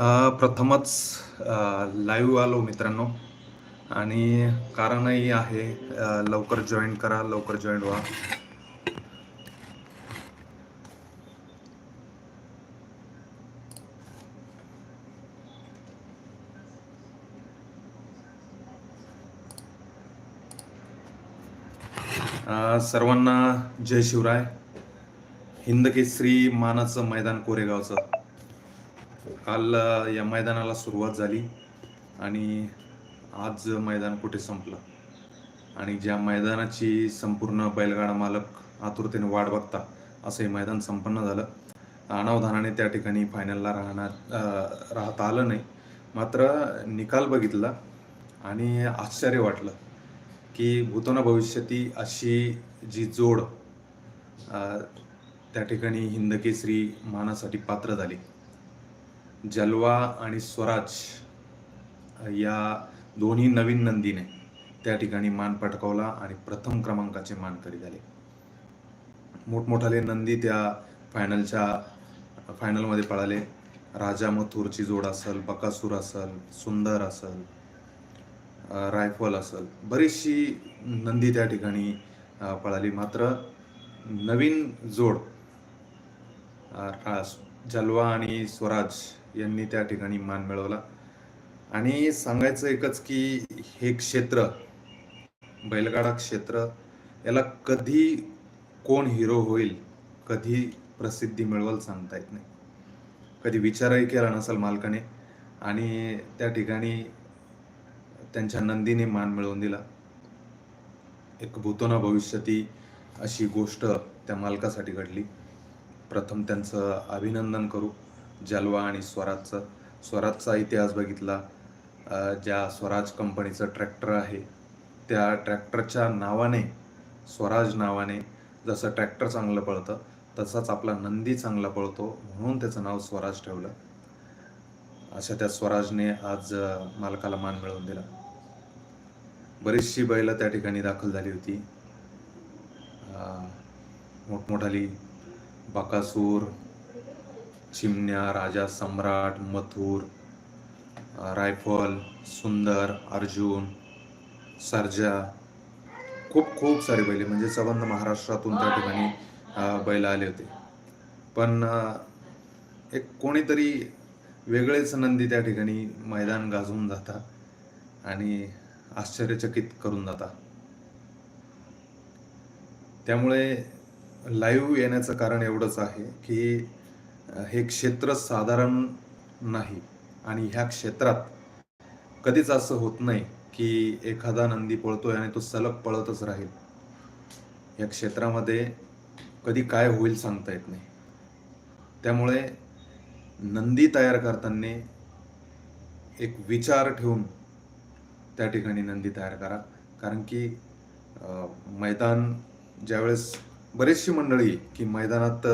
प्रथमच लाईव्ह आलो मित्रांनो. आणि कारणही आहे लवकर जॉईन करा लवकर जॉईन व्हा. सर्वांना जय शिवराय. हिंद केसरी मानाचं मैदान कोरेगावचं. काल या मैदानाला सुरुवात झाली आणि आज मैदान कुठे संपलं? आणि ज्या मैदानाची संपूर्ण बैलगाडा मालक आतुरतेने वाट बघता असं हे मैदान संपन्न झालं. अनावधानाने त्या ठिकाणी फायनलला राहणार राहता आलं नाही. मात्र निकाल बघितला आणि आश्चर्य वाटलं की भूताना भविष्यती अशी जी जोड त्या ठिकाणी हिंदकेसरी मानासाठी पात्र झाली. जलवा आणि स्वराज या दोन्ही नवीन नंदीने त्या ठिकाणी मान पटकावला आणि प्रथम क्रमांकाचे मानकरी झाले. मोठमोठाले नंदी त्या फायनलच्या फायनलमध्ये पळाले. राजा मथुरची जोड असल बकासूर असल सुंदर असल रायफल असल बरीचशी नंदी त्या ठिकाणी पळाली. मात्र नवीन जोड जलवा आणि स्वराज यांनी त्या ठिकाणी मान मिळवला. आणि सांगायचं एकच की हे क्षेत्र बैलगाडा क्षेत्र याला कधी कोण हिरो होईल कधी प्रसिद्धी मिळवल सांगता येत नाही. कधी विचारही केला नसेल मालकाने आणि त्या ठिकाणी त्यांच्या नंदीने मान मिळवून दिला. एक भूतोना भविष्यती अशी गोष्ट त्या मालकासाठी घडली. प्रथम त्यांचं अभिनंदन करू. जलवा आणि स्वराजचं स्वराजचा इतिहास बघितला. ज्या स्वराज कंपनीचं ट्रॅक्टर आहे त्या ट्रॅक्टरच्या नावाने स्वराज नावाने जसं ट्रॅक्टर चांगलं पळतं तसाच आपला नंदी चांगला पळतो म्हणून त्याचं नाव स्वराज ठेवलं. अशा त्या स्वराजने आज मालकाला मान मिळवून दिला. बरीचशी बैलं त्या ठिकाणी दाखल झाली होती. मोठमोठाली बकासूर चिमण्या राजा सम्राट मथुर रायफल सुंदर अर्जुन सर्जा. खूप खूप सारे बैले. म्हणजे संबंध महाराष्ट्रातून त्या ठिकाणी बैल आले होते. पण एक कोणीतरी वेगळेच नंदी त्या ठिकाणी मैदान गाजवून जाता आणि आश्चर्यचकित करून जाता. त्यामुळे लाईव्ह येण्याचं कारण एवढंच आहे की हे क्षेत्र साधारण नाही. आणि ह्या क्षेत्रात कधीच असं होत नाही की एखादा नंदी पळतोय आणि तो सलग पळतच राहील. या क्षेत्रामध्ये कधी काय होईल सांगता येत नाही. त्यामुळे नंदी तयार करताना एक विचार ठेवून त्या ठिकाणी नंदी तयार करा. कारण की मैदान ज्यावेळेस बरेचशी मंडळी की मैदानात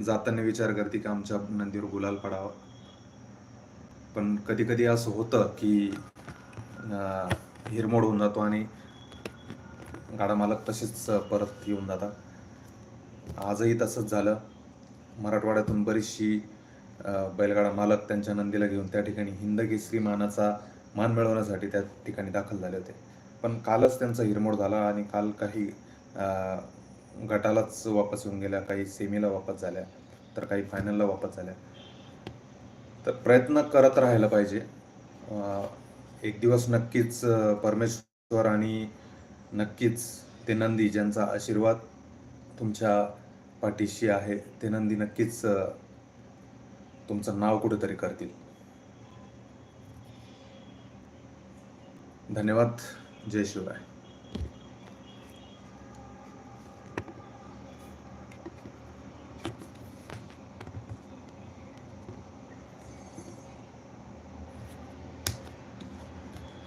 जाताना विचार करते की आमच्या नंदीवर गुलाल पडावा. पण कधी कधी असं होतं की हिरमोड होऊन जातो आणि गाडा मालक तसेच परत येऊन जातात. आजही तसंच झालं. मराठवाड्यातून बरीचशी बैलगाडा मालक त्यांच्या नंदीला घेऊन त्या ठिकाणी हिंद केसरी मानाचा मान मिळवण्यासाठी त्या ठिकाणी दाखल झाले होते. पण कालच त्यांचा हिरमोड झाला आणि काल काही गटालाच वापस येऊन गेल्या काही सेमीला वापस झाल्या तर काही फायनलला वापस झाल्या. तर प्रयत्न करत राहायला पाहिजे. एक दिवस नक्कीच परमेश्वर आणि नक्कीच ते नंदी ज्यांचा आशीर्वाद तुमच्या पाठीशी आहे ते नंदी नक्कीच तुमचं नाव कुठेतरी करतील. धन्यवाद. जय शिवराय.